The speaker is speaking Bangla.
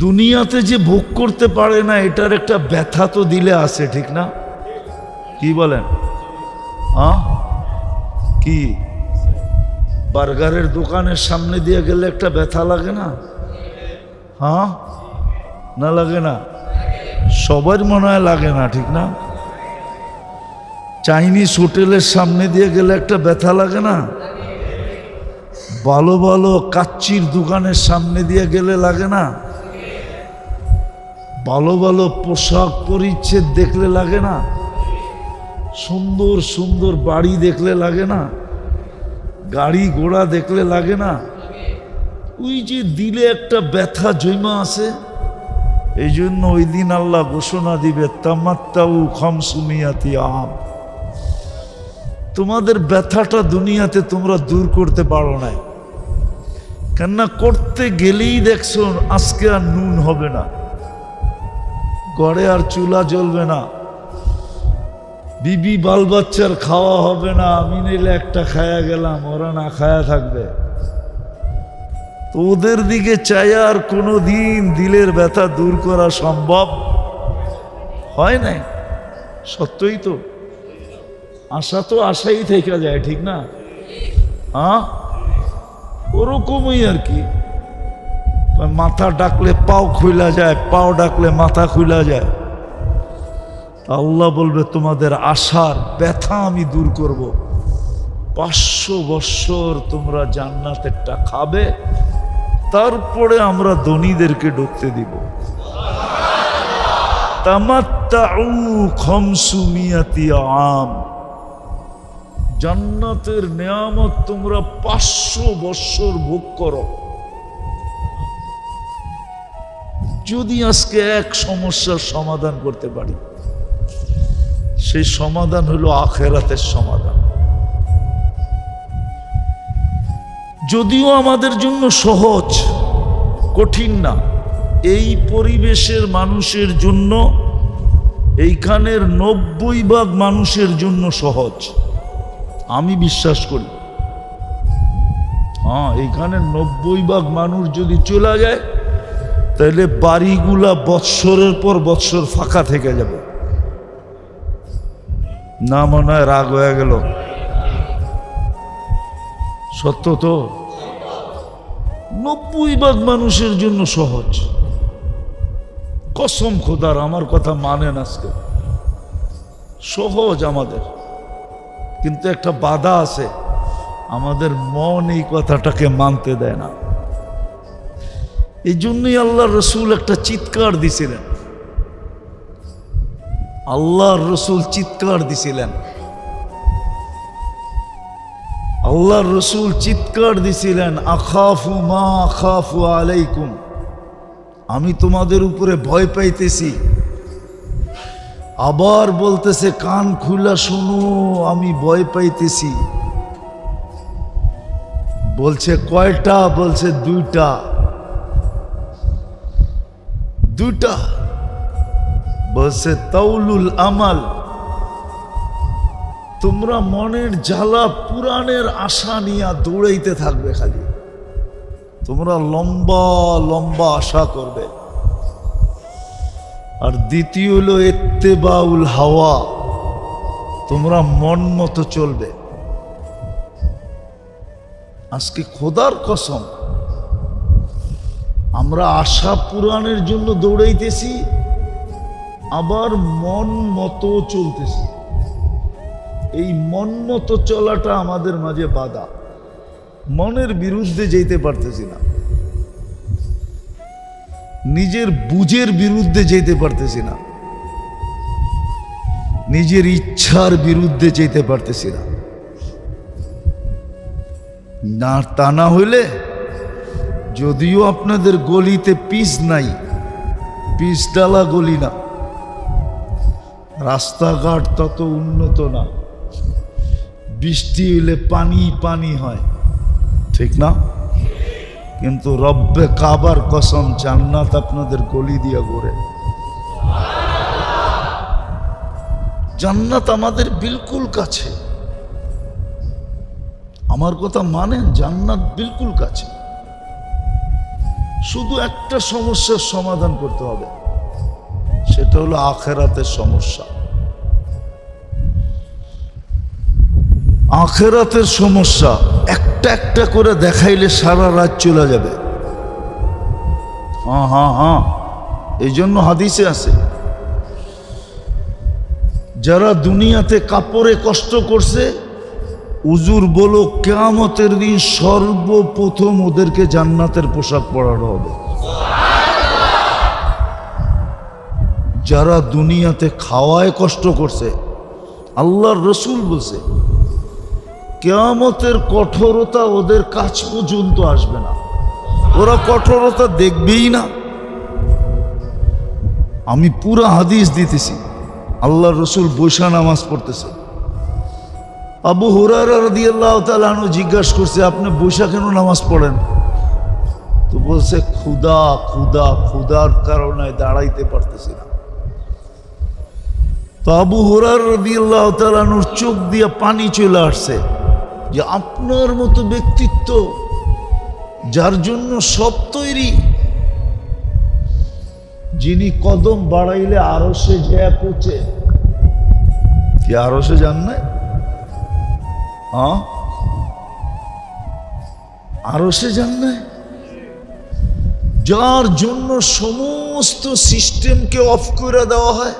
দুনিয়াতে যে ভোগ করতে পারে না, এটার একটা ব্যথা তো দিলে আছে, ঠিক না? কি বলেন? কি? বার্গারের দোকানের সামনে দিয়ে গেলে একটা ব্যথা লাগে না? হ্যাঁ না লাগে না? সবার মনে হয় লাগে না, ঠিক না? চাইনিজ হোটেলের সামনে দিয়ে গেলে একটা ব্যথা লাগে না? ভালো ভালো কাচ্চির দোকানের সামনে দিয়ে গেলে লাগে না? ভালো ভালো পোশাক পরিচ্ছেদ দেখলে লাগে না। সুন্দর সুন্দর বাড়ি দেখলে লাগে না। গাড়ি ঘোড়া দেখলে লাগে না। ওই যে দিলে একটা ব্যথা জৈমা আছে। এই জন্য ওই দিন আল্লাহ ঘোষণা দিবে, তামাত্তাউ খমসুমিয়াতি আম। তোমাদের ব্যথাটা দুনিয়াতে তোমরা দূর করতে পারো নাই। কেননা করতে গেলেই দেখছ আজকে আর নুন হবে না। গড়ে আর চুলা জ্বলবে না। বিবি বাল বাচ্চার খাওয়া হবে না, আমি নিলে একটা খায়া গেলাম, ওরা না খায়া থাকবে। তো ওদের দিকে চাই আর কোনো দিন দিলের ব্যথা দূর করা সম্ভব? হয় নাই? সত্যই তো। আশা তো আশাই থেকে যায়, ঠিক না? হ্যাঁ? ওরকমই আর কি। মাথা ডাকলে পাও খুইলা যায়, পাও ডাকলে মাথা খুইলা যায়। আল্লাহ বলবে, তোমাদের আশার ব্যথা আমি দূর করব। পাঁচশো বৎসর তোমরা জান্নাতেরটা খাবে, তারপরে আমরা ধনীদেরকে ঢুকতে দিব। আম। জান্নাতের নিয়ামত তোমরা পাঁচশো বৎসর ভোগ করো। যদি আজকে এক সমস্যার সমাধান করতে পারি, সেই সমাধান হলো আখেরাতের সমাধান। যদিও আমাদের জন্য সহজ, কঠিন না, এই পরিবেশের মানুষের জন্য, এইখানের নব্বই ভাগ মানুষের জন্য সহজ। আমি বিশ্বাস করি। হ্যাঁ এইখানের নব্বই ভাগ মানুষ যদি চলে যায় তাহলে বাড়িগুলা বৎসরের পর বৎসর ফাঁকা থেকে যাবে। না মনে হয় রাগ হয়ে গেল। সত্য তো? নব্বই ভাগ মানুষের জন্য সহজ। কসম খোদার, আমার কথা মানেন আজকে। সহজ আমাদের। কিন্তু একটা বাধা আছে। আমাদের মন এই কথাটাকে মানতে দেয় না। এই জন্যই আল্লাহ রসুল একটা চিৎকার দিছিলেন। আল্লাহর রসুল চিৎকার দিছিলেন। আল্লাহর রসুল চিৎকার দিছিলেন, আখাফু মা আখাফু আলাইকুম। আমি তোমাদের উপরে ভয় পাইতেছি। আবার বলতেছে, কান খুলা শুনো, আমি ভয় পাইতেছি। বলছে, কয়টা? বলছে, দুইটা। দুইটা বলছে তাউলুল আমাল। তোমরা মনের জ্বালা পুরাণের আশা নিয়ে দৌড়াইতে থাকবে খালি। তোমরা লম্বা লম্বা আশা করবে। আর দ্বিতীয় হলো, এত্তেবাউল হাওয়া। তোমরা মন মতো চলবে। আজকে খোদার কসম আমরা আশা পুরাণের জন্য দৌড়াইতেছি, আবার মন মতো চলতেছি। এই মন মতো চলাটা আমাদের মাঝে বাধা। মনের বিরুদ্ধে যেতে পারতেছি না। নিজের বুঝের বিরুদ্ধে যেতে পারতেছি না। নিজের ইচ্ছার বিরুদ্ধে যেতে পারতেছি না। না তা না হইলে যদিও আপনাদের গলিতে পিস নাই, পিস ডালা গলি না। রাস্তাঘাট তত উন্নত না। বৃষ্টি হইলে পানি পানি হয়, ঠিক না? কিন্তু রব্বে কাবার কসম জান্নাত আপনাদের গলি দিয়া ঘুরে। জান্নাত আমাদের বিলকুল কাছে। আমার কথা মানেন, জান্নাত বিলকুল কাছে। শুধু একটা সমস্যার সমাধান করতে হবে। সেটা হলো আখেরাতের সমস্যা। আখেরাতের সমস্যা, একটা একটা করে দেখাইলে সারা রাত চলে যাবে। হ্যাঁ হ্যাঁ হ্যাঁ এই জন্য হাদিসে আছে। যারা দুনিয়াতে কাপড়ে কষ্ট করছে উজুর বলো, কেয়ামতের দিন সর্বপ্রথম ওদেরকে জান্নাতের পোশাক পরানো হবে। যারা দুনিয়াতে খাওয়ায় কষ্ট করছে, আল্লাহর রসুল বলছে, কেয়ামতের কঠোরতা ওদের কাছ পর্যন্ত আসবে না। ওরা কঠোরতা দেখবেই না। আমি পুরা হাদিস দিতেছি আল্লাহ রসুল বৈশা নামাজ পড়তেছে। আবু হুরার জিজ্ঞাসা করছে, আপনি বৈশা কেন নামাজ পড়েন? তো বলছে ক্ষুদা ক্ষুদা ক্ষুদার কারণে দাঁড়াইতে পারতেছি না। তো আবু হুরার রাদিয়াল্লাহু তাআলা আনহুর চোখ দিয়ে পানি চলে আসছে যে, আপনার মতো ব্যক্তিত্ব যার জন্য সব তৈরি, যিনি কদম বাড়াইলে আরও সে জ্যা পচে কি আরও সে জান না আরও সে জান? না যার জন্য সমস্ত সিস্টেমকে অফ করে দেওয়া হয়।